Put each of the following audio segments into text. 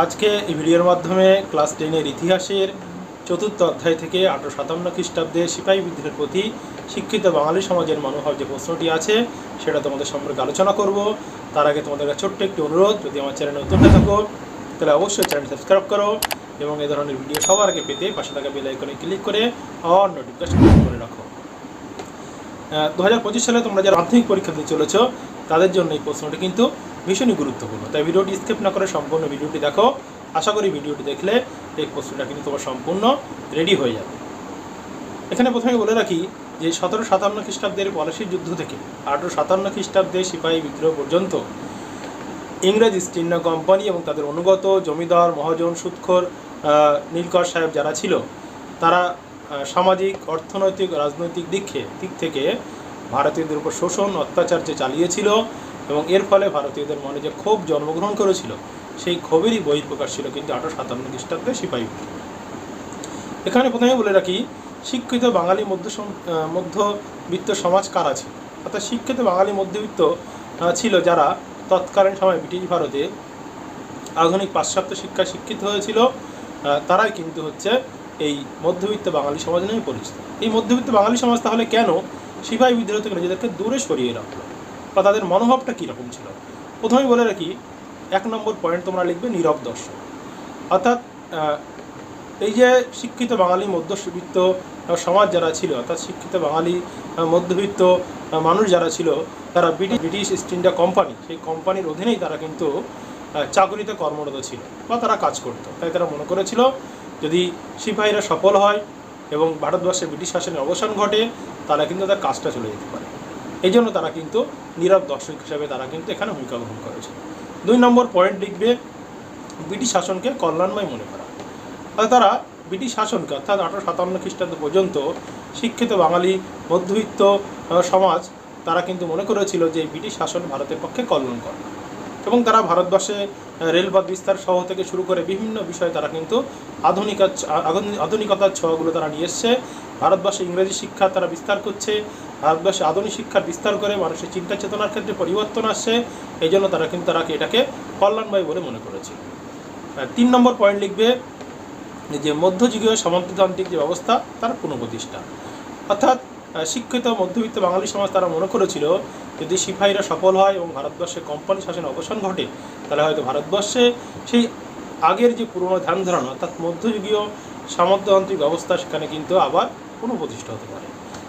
আজকে এই ভিডিওর মাধ্যমে ক্লাস টেনের ইতিহাসের চতুর্থ অধ্যায় থেকে আঠারো সাতান্ন খ্রিস্টাব্দে সিপাহী বিদ্রোহের প্রতি শিক্ষিত বাঙালি সমাজের মনোভাব যে প্রশ্নটি আছে, সেটা তোমাদের সম্পর্কে আলোচনা করব। তার আগে তোমাদের কাছে ছোট্ট একটি অনুরোধ, যদি আমার চ্যানেল নতুন হয়ে থাকো, তাহলে অবশ্যই চ্যানেল সাবস্ক্রাইব করো এবং এ ধরনের ভিডিও সবার আগে পেতে পাশে থাকা বেল আইকনে ক্লিক করে অন নোটিফিকেশন করে রাখো। দু হাজার পঁচিশ সালে তোমরা যারা মাধ্যমিক পরীক্ষা দিয়ে চলেছ, তাদের জন্য এই প্রশ্নটি কিন্তু ভীষণই গুরুত্বপূর্ণ। তাই ভিডিওটি স্কিপ না করে সম্পূর্ণ ভিডিওটি দেখো। আশা করি ভিডিওটি দেখলে এই প্রশ্নটা কিন্তু তোমার সম্পূর্ণ রেডি হয়ে যাবে। এখানে প্রথমে বলে রাখি যে সতেরো সাতান্ন খ্রিস্টাব্দের পলাশির যুদ্ধ থেকে আঠারো সাতান্ন খ্রিস্টাব্দে সিপাহী বিদ্রোহ পর্যন্ত ইংরেজ ইস্ট ইন্ডিয়া কোম্পানি এবং তাদের অনুগত জমিদার, মহাজন, সুৎখর নীলকর সাহেব যারা ছিল, তারা সামাজিক, অর্থনৈতিক, রাজনৈতিক দিকে দিক থেকে ভারতীয়দের উপর শোষণ, অত্যাচার যে চালিয়েছিল এবং এর ফলে ভারতীয়দের মনে যে ক্ষোভ জন্মগ্রহণ করেছিল, সেই ক্ষোভেরই বহিঃপ্রকাশ ছিল কিন্তু আঠারো সাতান্ন খ্রিস্টাব্দে সিপাহী। এখানে প্রথমে বলে রাখি, শিক্ষিত বাঙালি মধ্য মধ্যবিত্ত সমাজ কারা ছিল অর্থাৎ শিক্ষিত বাঙালি মধ্যবিত্ত ছিল যারা তৎকালীন সময় ব্রিটিশ ভারতে আধুনিক পাশ্চাত্য শিক্ষায় শিক্ষিত হয়েছিল তারাই কিন্তু হচ্ছে এই মধ্যবিত্ত বাঙালি সমাজ নামে পরিচিত। এই মধ্যবিত্ত বাঙালি সমাজ তাহলে কেন সিপাহী বিদ্রোহ থেকে নিজেদেরকে দূরে সরিয়ে রাখল? বা তাদের মনোভাবটা কীরকম ছিল? প্রথমেই বলে রাখি, এক নম্বর পয়েন্ট তোমরা লিখবে নীরব দর্শন অর্থাৎ এই যে শিক্ষিত বাঙালি মধ্যবিত্ত সমাজ যারা ছিল, অর্থাৎ শিক্ষিত বাঙালি মধ্যবিত্ত মানুষ যারা ছিল, তারা British British East India company সেই কোম্পানির অধীনেই তারা কিন্তু চাকরিতে কর্মরত ছিল বা তারা কাজ করতো। তাই তারা মনে করেছিল, যদি সিপাহীরা সফল হয় এবং ভারতবর্ষে ব্রিটিশ শাসনের অবসান ঘটে, তাহলে কিন্তু তার কাজটা চলে যেতে পারে। এই জন্য তারা কিন্তু নীরব দর্শক হিসাবে তারা কিন্তু এখানে ভূমিকা গ্রহণ করেছে। দুই নম্বর পয়েন্ট লিখবে, ব্রিটিশ শাসনকে কল্যাণময় মনে করা। তারা ব্রিটিশ শাসনকে অর্থাৎ আঠারো সাতান্ন খ্রিস্টাব্দ পর্যন্ত শিক্ষিত বাঙালি মধ্যবিত্ত সমাজ, তারা কিন্তু মনে করেছিল যে ব্রিটিশ শাসন ভারতের পক্ষে কল্যাণকর। এবং তারা ভারতবর্ষে রেলপথ বিস্তার সহ থেকে শুরু করে বিভিন্ন বিষয়ে তারা কিন্তু আধুনিকা আধুনি- আধুনিকতার ছোঁয়াগুলো তারা নিয়ে এসছে। ভারতবর্ষে ইংরেজি শিক্ষা তারা বিস্তার করছে। ভারতবর্ষে আধুনিক শিক্ষার বিস্তার করে মানুষের চিন্তা চেতনার ক্ষেত্রে পরিবর্তন আসছে, এই জন্য তারা কিন্তু তারা এটাকে কল্যাণময় বলে মনে করেছে। তিন নম্বর পয়েন্ট লিখবে যে মধ্যযুগীয় সামন্ততান্ত্রিক যে ব্যবস্থা, তার পুনঃপ্রতিষ্ঠা। অর্থাৎ শিক্ষিত মধ্যবিত্ত বাঙালি সমাজ তারা মনে করেছিল, যদি সিপাহীরা সফল হয় এবং ভারতবর্ষে কোম্পানি শাসন অবসান ঘটে, তাহলে হয়তো ভারতবর্ষে সেই আগের যে পুরনো ধ্যান ধারণা, অর্থাৎ মধ্যযুগীয় সামন্ততান্ত্রিক ব্যবস্থা, সেখানে কিন্তু আবার পুনঃপ্রতিষ্ঠা হতে পারে।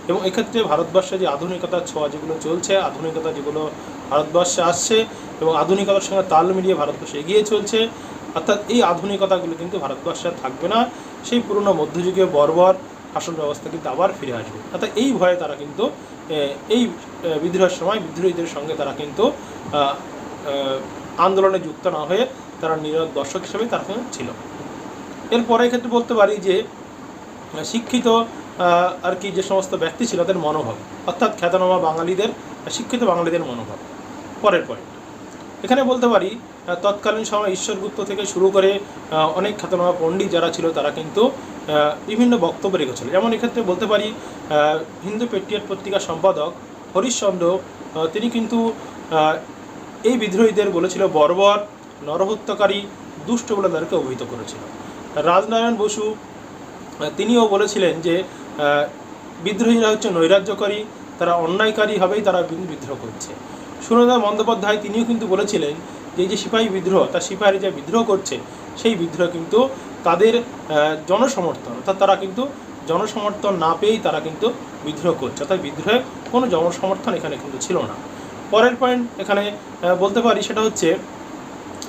এবং এক্ষেত্রে ভারতবর্ষে যে আধুনিকতার ছোঁয়া যেগুলো চলছে, আধুনিকতা যেগুলো ভারতবর্ষে আসছে এবং আধুনিকতার সঙ্গে তাল মিলিয়ে ভারতবর্ষ এগিয়ে চলছে, অর্থাৎ এই আধুনিকতাগুলো কিন্তু ভারতবর্ষে থাকবে না। সেই পুরনো মধ্যযুগীয় বর্বর শাসন ব্যবস্থা কিন্তু আবার ফিরে আসবে। অর্থাৎ এই ভয়ে তারা কিন্তু এই বিদ্রোহের সময় বিদ্রোহীদের সঙ্গে তারা কিন্তু আন্দোলনে যুক্ত না হয়ে তারা নীরব দর্শক হিসেবে তারা ছিল। এরপরে এক্ষেত্রে বলতে পারি যে, শিক্ষিত আর কি যে সমস্ত ব্যক্তি ছিল তাদের মনোভাব, অর্থাৎ খ্যাতনামা বাঙালিদের, শিক্ষিত বাঙালিদের মনোভাব। পরের পয়েন্ট এখানে বলতে পারি তৎকালীন সময় ঈশ্বরগুপ্ত থেকে শুরু করে অনেক খ্যাতনামা পণ্ডিত যারা ছিল তারা কিন্তু বিভিন্ন বক্তব্য রেখেছিল। যেমন এক্ষেত্রে বলতে পারি হিন্দু পেট্রিয়ট পত্রিকার সম্পাদক হরিশ্চন্দ্র তিনি কিন্তু এই বিদ্রোহীদের বলেছিল, বর্বর, নরহত্যাকারী, দুষ্ট বলে তাদেরকে অভিহিত করেছিল। রাজনারায়ণ বসু তিনিও বলেছিলেন যে বিদ্রোহীরা হচ্ছে নৈরাজ্যকারী, তারা অন্যায়কারী হবেই তারা বিদ্রোহ করছে। সুরদা বন্দ্যোপাধ্যায় তিনিও কিন্তু বলেছিলেন যে যে সিপাহী বিদ্রোহ তার সিপাহীরা যে বিদ্রোহ করছে, সেই বিদ্রোহ কিন্তু তাদের জনসমর্থন, অর্থাৎ তারা কিন্তু জনসমর্থন না পেয়েই তারা কিন্তু বিদ্রোহ করছে, অর্থাৎ বিদ্রোহে কোনো জনসমর্থন এখানে কিন্তু ছিল না। পরের পয়েন্ট এখানে বলতে পারি সেটা হচ্ছে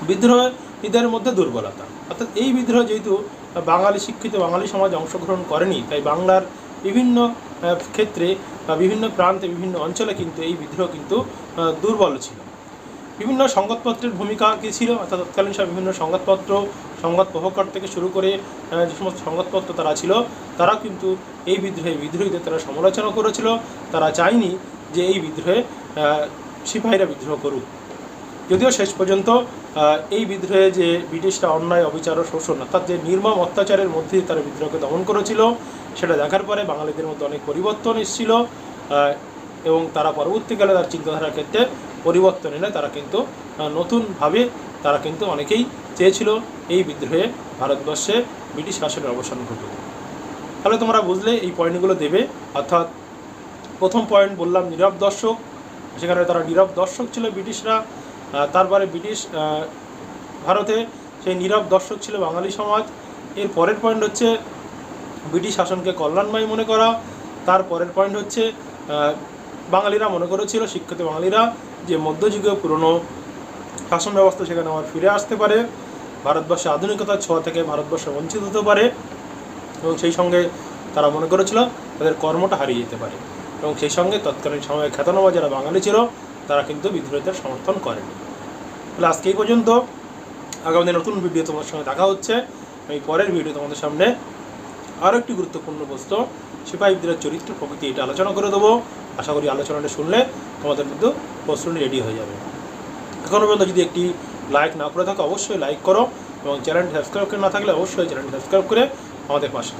বিদ্রোহীদের মধ্যে দুর্বলতা, অর্থাৎ এই বিদ্রোহ যেহেতু বাঙালি শিক্ষিত, বাঙালি সমাজ অংশগ্রহণ করেনি, তাই বাংলার বিভিন্ন ক্ষেত্রে বা বিভিন্ন প্রান্তে, বিভিন্ন অঞ্চলে কিন্তু এই বিদ্রোহ কিন্তু দুর্বল ছিল। বিভিন্ন সংবাদপত্রের ভূমিকা কী ছিল? অর্থাৎ তৎকালীন সব বিভিন্ন সংবাদপত্র, সংবাদ প্রভাকর থেকে শুরু করে যে সমস্ত সংবাদপত্র তারা ছিল, তারা কিন্তু এই বিদ্রোহে বিদ্রোহীদের তারা সমালোচনা করেছিল। তারা চায়নি যে এই বিদ্রোহে সিপাহীরা বিদ্রোহ করুক। যদিও শেষ পর্যন্ত এই বিদ্রোহে যে ব্রিটিশরা অন্যায়, অবিচার ও শোষণ, অর্থাৎ যে নির্মম অত্যাচারের মধ্যে তারা বিদ্রোহকে দমন করেছিল, সেটা দেখার পরে বাঙালিদের মধ্যে অনেক পরিবর্তন এসেছিল এবং তারা পরবর্তীকালে তার চিন্তাধারার ক্ষেত্রে পরিবর্তন এনে তারা কিন্তু নতুনভাবে তারা কিন্তু অনেকেই চেয়েছিল এই বিদ্রোহে ভারতবর্ষে ব্রিটিশ শাসনের অবসান ঘটুক। তাহলে তোমরা বুঝলে এই পয়েন্টগুলো দেবে, অর্থাৎ প্রথম পয়েন্ট বললাম নীরব দর্শক, সেখানে তারা নীরব দর্শক ছিল ব্রিটিশরা তারপরে ব্রিটিশ ভারতে সেই নীরব দর্শক ছিল বাঙালি সমাজ। এর পরের পয়েন্ট হচ্ছে ব্রিটিশ শাসনকে কল্যাণময় মনে করা। তার পরের পয়েন্ট হচ্ছে বাঙালিরা মনে করেছিল, শিক্ষিত বাঙালিরা, যে মধ্যযুগীয় পুরনো শাসন ব্যবস্থা সেখানে আবার ফিরে আসতে পারে। ভারতবর্ষে আধুনিকতার ছোঁয়া থেকে ভারতবর্ষ বঞ্চিত হতে পারে এবং সেই সঙ্গে তারা মনে করেছিল তাদের কর্মটা হারিয়ে যেতে পারে। এবং সেই সঙ্গে তৎকালীন সময়ে খ্যাতনামা যারা বাঙালি ছিল তারা কিন্তু বিদ্রোহীদের সমর্থন করেনি। তাহলে আজকে এই পর্যন্ত। আগামী নতুন ভিডিও তোমার সঙ্গে দেখা হচ্ছে। আমি পরের ভিডিও তোমাদের সামনে আরও একটি গুরুত্বপূর্ণ বস্তু, সিপাহী বিদ্রোহের চরিত্র প্রকৃতি এটা আলোচনা করে দেবো। আশা করি আলোচনাটা শুনলে তোমাদের কিন্তু প্রশ্নটি রেডি হয়ে যাবে। এখনও পর্যন্ত যদি একটি লাইক না করে থাকো, অবশ্যই লাইক করো এবং চ্যানেলটি সাবস্ক্রাইব করে না থাকলে অবশ্যই চ্যানেলটি সাবস্ক্রাইব করে আমাদের পাশে